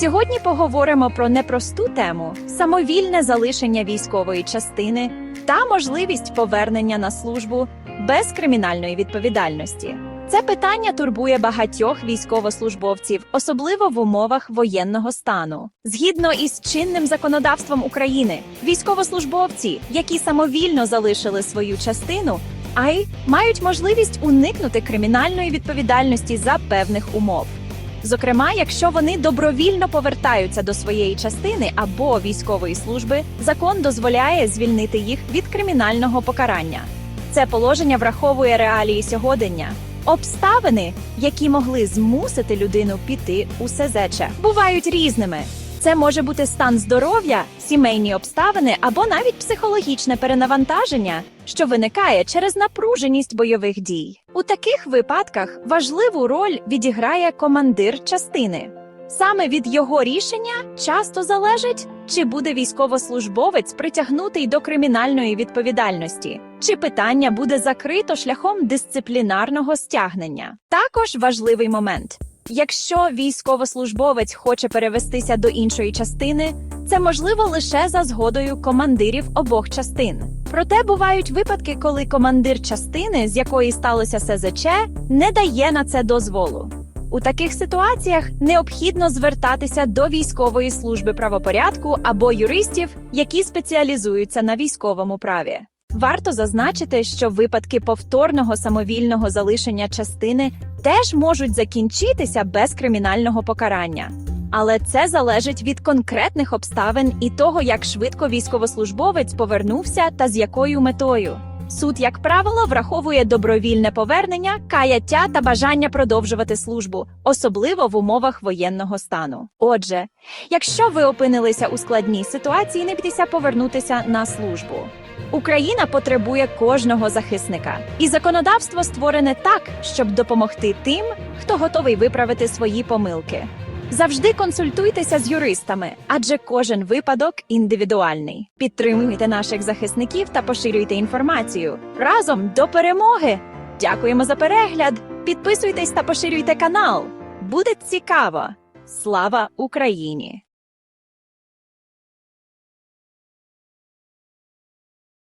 Сьогодні поговоримо про непросту тему самовільне залишення військової частини та можливість повернення на службу без кримінальної відповідальності. Це питання турбує багатьох військовослужбовців, особливо в умовах воєнного стану. Згідно із чинним законодавством України, військовослужбовці, які самовільно залишили свою частину, ай мають можливість уникнути кримінальної відповідальності за певних умов. Зокрема, якщо вони добровільно повертаються до своєї частини або військової служби, закон дозволяє звільнити їх від кримінального покарання. Це положення враховує реалії сьогодення. Обставини, які могли змусити людину піти у СЗЧ, бувають різними. Це може бути стан здоров'я, сімейні обставини або навіть психологічне перенавантаження, що виникає через напруженість бойових дій. У таких випадках важливу роль відіграє командир частини. Саме від його рішення часто залежить, чи буде військовослужбовець притягнутий до кримінальної відповідальності, чи питання буде закрито шляхом дисциплінарного стягнення. Також важливий момент. Якщо військовослужбовець хоче перевестися до іншої частини, це можливо лише за згодою командирів обох частин. Проте бувають випадки, коли командир частини, з якої сталося СЗЧ, не дає на це дозволу. У таких ситуаціях необхідно звертатися до військової служби правопорядку або юристів, які спеціалізуються на військовому праві. Варто зазначити, що випадки повторного самовільного залишення частини теж можуть закінчитися без кримінального покарання. Але це залежить від конкретних обставин і того, як швидко військовослужбовець повернувся та з якою метою. Суд, як правило, враховує добровільне повернення, каяття та бажання продовжувати службу, особливо в умовах воєнного стану. Отже, якщо ви опинилися у складній ситуації, не бійтеся повернутися на службу. Україна потребує кожного захисника, і законодавство створене так, щоб допомогти тим, хто готовий виправити свої помилки. Завжди консультуйтеся з юристами, адже кожен випадок індивідуальний. Підтримуйте наших захисників та поширюйте інформацію. Разом до перемоги! Дякуємо за перегляд! Підписуйтесь та поширюйте канал. Буде цікаво! Слава Україні!